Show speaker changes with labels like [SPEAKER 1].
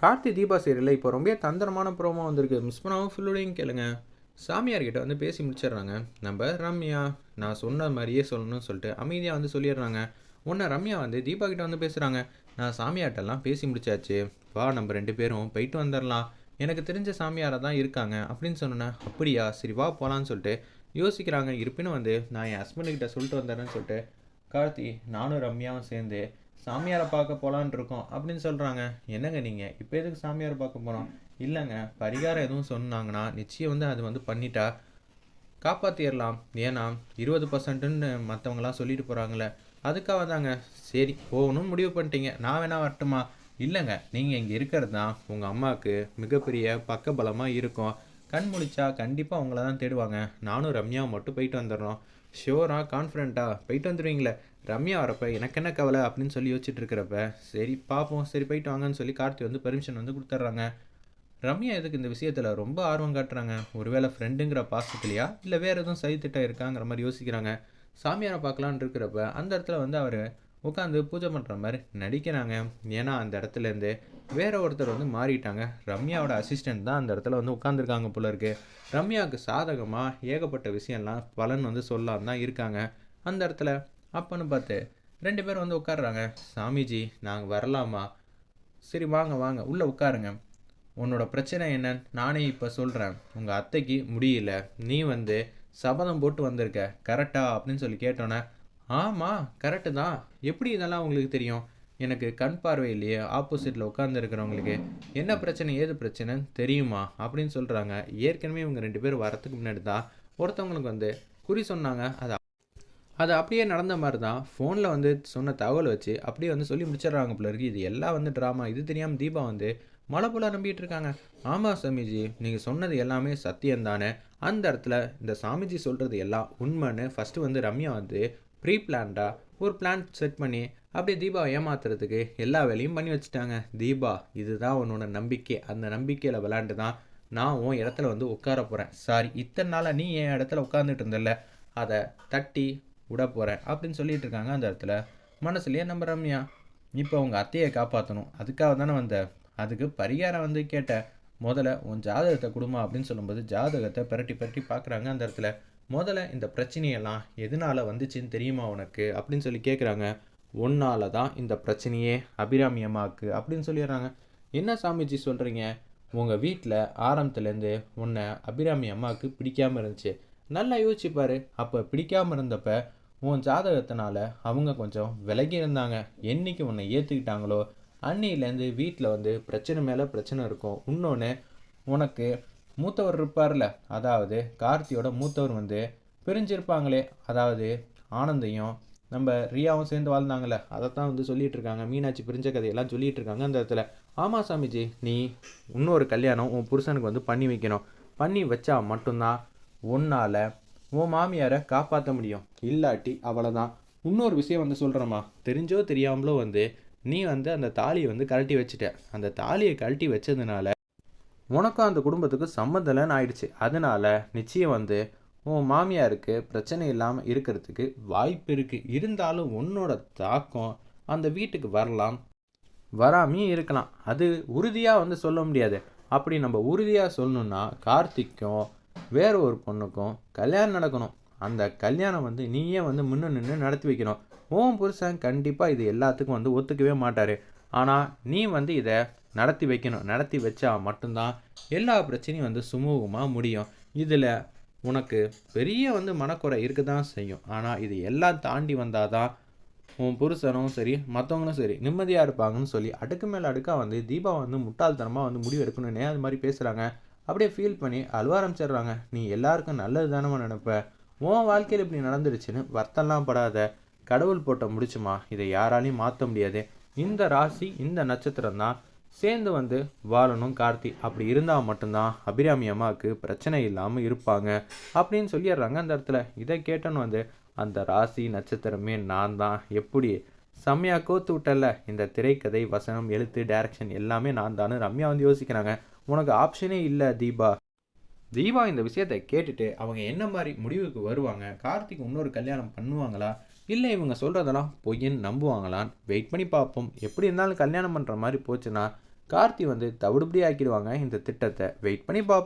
[SPEAKER 1] கார்த்தி தீபா சீரியலில் இப்போ ரொம்ப தந்திரமான ப்ரோமோ வந்திருக்கு. மிஸ் பண்ணாமல் ஃபுல்லோடையும் கேளுங்க. சாமியார்கிட்ட வந்து பேசி முடிச்சிடுறாங்க. நம்ம ரம்யா நான் சொன்ன மாதிரியே சொல்லணும்னு சொல்லிட்டு அமைதியாக வந்து சொல்லிடுறாங்க. உன்னை ரம்யா வந்து தீபா கிட்ட வந்து பேசுகிறாங்க நான் சாமியார்ட்டெல்லாம் பேசி முடிச்சாச்சு. வா நம்ம ரெண்டு பேரும் போயிட்டு வந்துடலாம் எனக்கு தெரிஞ்ச சாமியாராக தான் இருக்காங்க அப்படின்னு சொன்னேன் அப்படியா? சரி வா போகலான்னு சொல்லிட்டு யோசிக்கிறாங்க. இருப்பினும் வந்து நான் என் ஹஸ்பண்டுக்கிட்ட சொல்லிட்டு வந்துடுறேன்னு சொல்லிட்டு கார்த்தி நானும் ரம்யாவும் சேர்ந்து சாமியாரை பார்க்க போகலான் இருக்கோம். அப்படின்னு சொல்கிறாங்க என்னங்க நீங்கள் இப்போ எதுக்கு சாமியாரை பார்க்க போகிறோம் இல்லைங்க பரிகாரம் எதுவும் சொன்னாங்கன்னா நிச்சயம் வந்து அது வந்து பண்ணிட்டா காப்பாற்றிடலாம் ஏன்னா இருபது பர்சன்ட்டுன்னு மற்றவங்களாம் சொல்லிட்டு போகிறாங்களே அதுக்காக தாங்க. சரி போகணும்னு முடிவு பண்ணிட்டீங்க. நான் வேணா வரட்டுமா? இல்லைங்க நீங்கள் இங்கே இருக்கிறது தான் உங்கள் அம்மாவுக்கு மிகப்பெரிய பக்கபலமாக இருக்கும். கண் முழிச்சா கண்டிப்பாக அவங்கள தான் தேடுவாங்க. நானும் ரம்யாவும் மட்டும் போயிட்டு வந்துடுறோம். ஷோராக கான்ஃபிடென்ட்டா போயிட்டு வந்துடுவீங்களே ரம்யா வரப்ப எனக்கு என்ன கவலை? அப்படின்னு சொல்லி யோசிச்சுட்டு இருக்கிறப்ப சரி பார்ப்போம் சரி போயிட்டு வாங்கன்னு சொல்லி கார்த்தி வந்து பெர்மிஷன் வந்து கொடுத்துட்றாங்க. ரம்யா எதுக்கு இந்த விஷயத்தில் ரொம்ப ஆர்வம் காட்டுறாங்க? ஒருவேளை ஃப்ரெண்டுங்கிற பாசத்துலையா? இல்லை வேறு எதுவும் சதித்திட்டம் இருக்காங்கிற மாதிரி யோசிக்கிறாங்க. சாமியாரை பார்க்கலான்னு இருக்கிறப்ப அந்த இடத்துல வந்து அவர் உட்காந்து பூஜை பண்ணுற மாதிரி நடிக்கிறாங்க. ஏன்னா அந்த இடத்துலேருந்து வேற ஒருத்தர் வந்து மாறிட்டாங்க. ரம்யாவோட அசிஸ்டன்ட் தான் அந்த இடத்துல வந்து உட்காந்துருக்காங்க போல இருக்கு. ரம்யாவுக்கு சாதகமாக ஏகப்பட்ட விஷயம்லாம் பலன் வந்து சொல்லாம தான் இருக்காங்க. அந்த இடத்துல அப்பன்னு பார்த்து ரெண்டு பேரும் வந்து உட்காடுறாங்க சாமிஜி நாங்கள் வரலாமா? சரி வாங்க வாங்க உள்ளே உட்காருங்க. உன்னோட பிரச்சனை என்னன்னு நானே இப்போ சொல்கிறேன் உங்கள் அத்தைக்கு முடியல. நீ வந்து சபதம் போட்டு வந்திருக்க. கரெக்டா? அப்படின்னு சொல்லி கேட்டோன்னே ஆமாம் கரெக்டு தான். எப்படி இதெல்லாம் உங்களுக்கு தெரியும்? எனக்கு கண் பார்வை இல்லையே ஆப்போசிட்டில் உட்காந்துருக்கிறவங்களுக்கு என்ன பிரச்சனை ஏது பிரச்சனைன்னு தெரியுமா? அப்படின்னு சொல்கிறாங்க ஏற்கனவே இவங்க ரெண்டு பேரும் வரத்துக்கு முன்னாடி தான் ஒருத்தவங்களுக்கு வந்து குறி சொன்னாங்க. அது அது அப்படியே நடந்த மாதிரி தான். ஃபோனில் வந்து சொன்ன தகவல் வச்சு அப்படியே வந்து சொல்லி முடிச்சிடுறாங்க போல இருக்கு. இது எல்லாம் வந்து ட்ராமா இது தெரியாமல் தீபா வந்து மழை போல நம்பிட்டு இருக்காங்க. ஆமாம் சாமிஜி நீங்கள் சொன்னது எல்லாமே சத்தியம் தானே? அந்த இடத்துல இந்த சாமிஜி சொல்கிறது எல்லாம் உண்மைன்னு ஃபஸ்ட்டு வந்து ரம்யா வந்து ப்ரீ பிளான்டாக ஒரு பிளான் செட் பண்ணி அப்படியே தீபாவை ஏமாத்துறதுக்கு எல்லா வேலையும் பண்ணி வச்சுட்டாங்க. தீபா இதுதான் உன்னோட நம்பிக்கை. அந்த நம்பிக்கையில் விளாண்டு தான் நான் உன் இடத்துல வந்து உட்கார போகிறேன் சாரி இத்தனை நாளாக நீ என் இடத்துல உட்காந்துட்டு இருந்தல அதை தட்டி விட போகிறேன் அப்படின்னு சொல்லிட்டு இருக்காங்க அந்த இடத்துல. மனசுலேயே நம்ம ரம்யா இப்போ உங்கள் அத்தையை காப்பாற்றணும் அதுக்காக தானே வந்த? அதுக்கு பரிகாரம் வந்து கேட்டேன். முதல்ல உன் ஜாதகத்தை கொடுமா அப்படின்னு சொல்லும்போது ஜாதகத்தை பிரட்டி பிரட்டி பார்க்குறாங்க அந்த இடத்துல. முதல்ல இந்த பிரச்சனையெல்லாம் எதனால வந்துச்சுன்னு தெரியுமா உனக்கு? அப்படின்னு சொல்லி கேட்குறாங்க ஒன்னால தான் இந்த பிரச்சனையே அபிராமியமாக்கு அப்படின்னு சொல்லிடுறாங்க. என்ன சாமிஜி சொல்கிறீங்க உங்கள் வீட்டில் ஆரம்பத்துலேருந்து உன்னை அபிராமி அம்மாவுக்கு பிடிக்காமல் இருந்துச்சு. நல்லா யோசிச்சு அப்போ பிடிக்காமல் இருந்தப்ப உன் ஜாதகத்தினால அவங்க கொஞ்சம் விலகி இருந்தாங்க. என்னைக்கு உன்னை ஏற்றுக்கிட்டாங்களோ அன்னையிலேருந்து வீட்டில் வந்து பிரச்சனை மேலே பிரச்சனை இருக்கும். இன்னொன்று உனக்கு மூத்தவர் இருப்பார்ல. அதாவது கார்த்தியோட மூத்தவர் வந்து பிரிஞ்சிருப்பாங்களே. அதாவது ஆனந்தையும் நம்ம ரியாவும் சேர்ந்து வாழ்ந்தாங்களே அதைத்தான் வந்து சொல்லிட்டு இருக்காங்க. மீனாட்சி பிரிஞ்ச கதையெல்லாம் சொல்லிட்டு இருக்காங்க அந்த இடத்துல. ஆமாம் சாமிஜி நீ இன்னொரு கல்யாணம் உன் புருஷனுக்கு வந்து பண்ணி வைக்கணும். பண்ணி வச்சா மட்டும்தான் உன்னால் உன் மாமியாரை காப்பாற்ற முடியும். இல்லாட்டி அவ்வளோதான் இன்னொரு விஷயம் வந்து சொல்கிறேம்மா தெரிஞ்சோ தெரியாமலோ வந்து நீ வந்து அந்த தாலியை வந்து கழட்டி வச்சுட்ட. அந்த தாலியை கழட்டி வச்சதுனால உனக்கும் அந்த குடும்பத்துக்கு சம்மந்தலன்னு ஆயிடுச்சு. அதனால நிச்சயம் வந்து உன் மாமியாருக்கு பிரச்சனை இல்லாமல் இருக்கிறதுக்கு வாய்ப்பு இருக்குது இருந்தாலும் உன்னோட தாக்கம் அந்த வீட்டுக்கு வரலாம். வராமையும் இருக்கலாம். அது உறுதியாக வந்து சொல்ல முடியாது. அப்படி நம்ம உறுதியாக சொல்லணுன்னா கார்த்திக்கும் வேறு ஒரு பொண்ணுக்கும் கல்யாணம் நடக்கணும். அந்த கல்யாணம் வந்து நீயே வந்து முன்ன நின்று நடத்தி வைக்கணும். உன் புருஷன் கண்டிப்பாக இது எல்லாத்துக்கும் வந்து ஒத்துக்கவே மாட்டார். ஆனால் நீ வந்து இதை நடத்தி வைக்கணும். நடத்தி வச்சா மட்டும்தான் எல்லா பிரச்சனையும் வந்து சுமூகமாக முடியும். இதில் உனக்கு பெரிய வந்து மனக்குறை இருக்க தான் செய்யும். ஆனால் இது எல்லாம் தாண்டி வந்தால் தான் உன் புருஷனும் சரி மற்றவங்களும் சரி நிம்மதியாக இருப்பாங்கன்னு சொல்லி அடுக்கு மேலே அடுக்காக வந்து தீபா வந்து முட்டாள்தனமாக வந்து முடிவு எடுக்கணுன்னே அது மாதிரி பேசுகிறாங்க அப்படியே ஃபீல் பண்ணி அழுவ ஆரம்பிச்சிடுறாங்க. நீ எல்லாருக்கும் நல்லது தானே நினப்ப? உன் வாழ்க்கையில் இப்படி நடந்துருச்சுன்னு வருத்தம்லாம் படாத. கடவுள் போட்ட முடிச்சுமா? இதை யாராலையும் மாற்ற முடியாது. இந்த ராசி இந்த நட்சத்திரம் தான். சேர்ந்து வந்து வாழணும் கார்த்தி. அப்படி இருந்தால் மட்டும்தான் அபிராமி அம்மாவுக்கு பிரச்சனை இல்லாமல் இருப்பாங்க அப்படின்னு சொல்லிடுறாங்க அந்த இடத்துல. இதை கேட்டோன்னு வந்து அந்த ராசி நட்சத்திரமே நான் தான். எப்படி? செம்மையாக கோத்து விட்டல இந்த திரைக்கதை வசனம் எழுத்து டைரக்ஷன் எல்லாமே நான் தானு ரம்யா வந்து யோசிக்கிறாங்க. உனக்கு ஆப்ஷனே இல்லை தீபா. தீபா இந்த விஷயத்தை கேட்டுட்டு அவங்க என்ன மாதிரி முடிவுக்கு வருவாங்க? கார்த்திக் இன்னொரு கல்யாணம் பண்ணுவாங்களா? இல்லை இவங்க சொல்கிறதெல்லாம் பொய்யன்னு நம்புவாங்களான்னு வெயிட் பண்ணி பார்ப்போம். எப்படி இருந்தாலும் கல்யாணம் பண்ணுற மாதிரி போச்சுன்னா கார்த்தி வந்து தவிடுபடி ஆக்கிடுவாங்க இந்த திட்டத்தை. வெயிட் பண்ணி பார்ப்போம்.